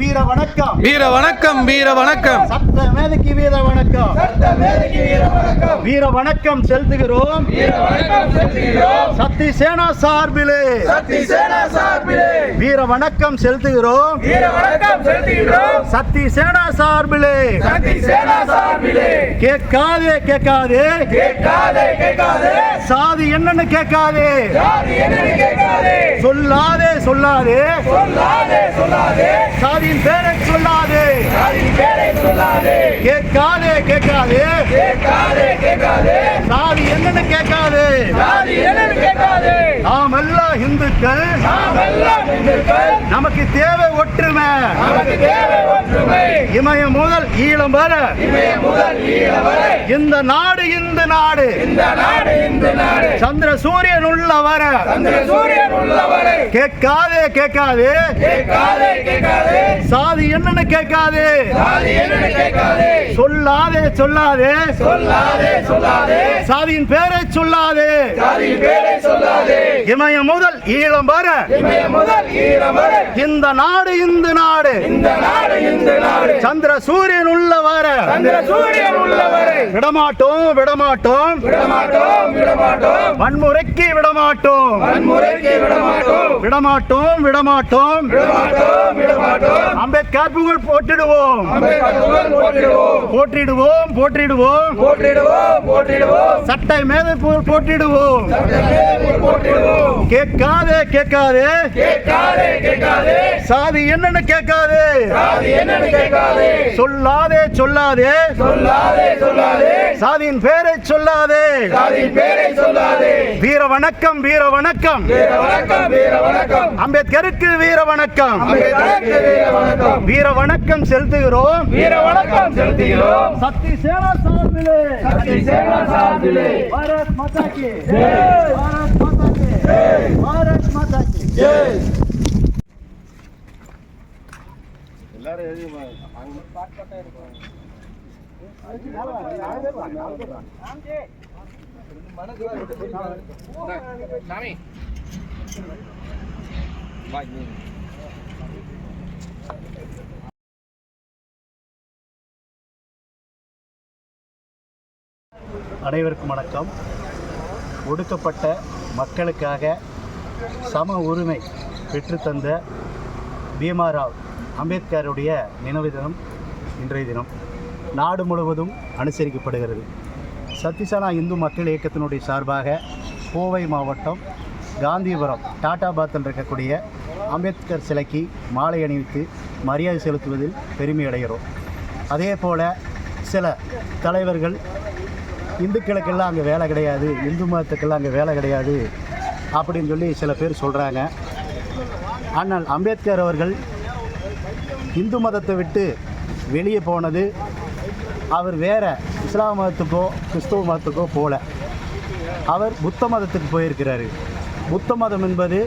வணக்கம். வீர வணக்கம் வீர வணக்கம். சட்ட மேதைக்கு வீர வணக்கம். வீர வணக்கம். செலுத்துகிறோம். சக்தி சேனா சார்பிலே. வீர வணக்கம் செலுத்துகிறோம். சக்தி சேனா சார்பிலே. கேட்காதே கேட்காதே. சாதி என்னன்னு கேட்காதே. சொல்லாதே சொல்லாதே. சாதியின் பேரை சொல்லாதே. கேட்காதே கேட்காதே. சாதி என்னன்னு கேட்காதே. நாம் எல்லாம் இந்துக்கள். நமக்கு தேவை ஒற்றுமை. இமயம் முதல் ஈழம் வர. இந்த நாடு இந்த நாடு. சந்திர சூரியன் உள்ள வர. கேட்காதே கேட்காதே. சாதி என்னன்னு கேட்காதே. சொல்லாதே சொல்லாதே. சாதியின் பேரை சொல்லாதே. இமயம் முதல் ஈழம் வர. இந்த நாடு. இந்த நாடு சந்திர சூரியன் உள்ள வர விடமாட்டோம் விடமாட்டோம். வன்முறைக்கு விடமாட்டோம். விடமாட்டோம். விடமாட்டோம் அம்பேத்கர் புகழ் போட்டிடுவோம் போற்றிடுவோம். போற்றிடுவோம் சட்டை மேதை புகழ் போட்டிடுவோம் கேட்காதே கேட்காதே. சாதி என்னன்னு கேட்காதே. சொல்லாதே சொல்லாதே. சாதியின் பேரை சொல்லாதே. வீர வணக்கம் வீர வணக்கம். அம்பேத்கருக்கு வீர வணக்கம். வீர வணக்கம். செலுத்துகிறோம். வீர வணக்கம் செலுத்துகிறோம். சக்தி சேனா சார்பிலே. சக்தி சேனா சார்பிலே. பாரத் மாதா கி ஜெய். பாரத் மாதா கி பாரத் மாதா கி அனைவருக்கும் வணக்கம். ஒடுக்கப்பட்ட மக்களுக்காக சம உரிமை பெற்றுத்தந்த பீமாராவ் அம்பேத்கருடைய நினைவு தினம் இன்றைய தினம். நாடு முழுவதும் அனுசரிக்கப்படுகிறது. சத்திசனா இந்து மக்கள் இயக்கத்தினுடைய சார்பாக கோவை மாவட்டம் காந்திபுரம் டாட்டாபாத்தில் இருக்கக்கூடிய அம்பேத்கர் சிலைக்கு மாலை அணிவித்து மரியாதை செலுத்துவதில் பெருமை அடைகிறோம். அதே போல் சில தலைவர்கள் இந்துக்களுக்கெல்லாம் அங்கே வேலை கிடையாது. இந்து மதத்துக்கெல்லாம் அங்கே வேலை கிடையாது அப்படின்னு சொல்லி சில பேர் சொல்கிறாங்க ஆனால் அம்பேத்கர் அவர்கள் இந்து மதத்தை விட்டு வெளியே போனது அவர் வேற இஸ்லாம் மதத்துக்கோ கிறிஸ்துவ மதத்துக்கோ போல. அவர் புத்த மதத்துக்கு போயிருக்கிறாரு. புத்த மதம் என்பது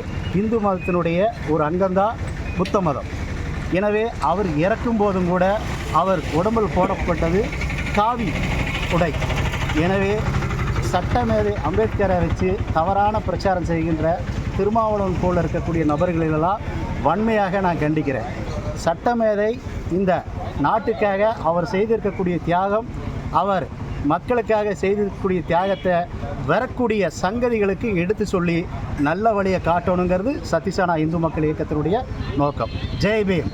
இந்து மதத்தினுடைய ஒரு அங்கம்தான் புத்த மதம். எனவே அவர் இறக்கும் போதும் கூட அவர் உடம்பில் போடப்பட்டது காவி உடை. எனவே சட்டமேதை அம்பேத்கரை வச்சு தவறான பிரச்சாரம் செய்கின்ற திருமாவளவன் போல் இருக்கக்கூடிய நபர்களெல்லாம் வன்மையாக நான் கண்டிக்கிறேன். சட்டமேதை இந்த நாட்டுக்காக அவர் செய்திருக்கக்கூடிய தியாகம் அவர் மக்களுக்காக செய்திருக்கக்கூடிய தியாகத்தை வரக்கூடிய சங்கதிகளுக்கு எடுத்து சொல்லி நல்ல வழியை காட்டணுங்கிறது சத்திசானா இந்து மக்கள் இயக்கத்தினுடைய நோக்கம். ஜெய் பீம்.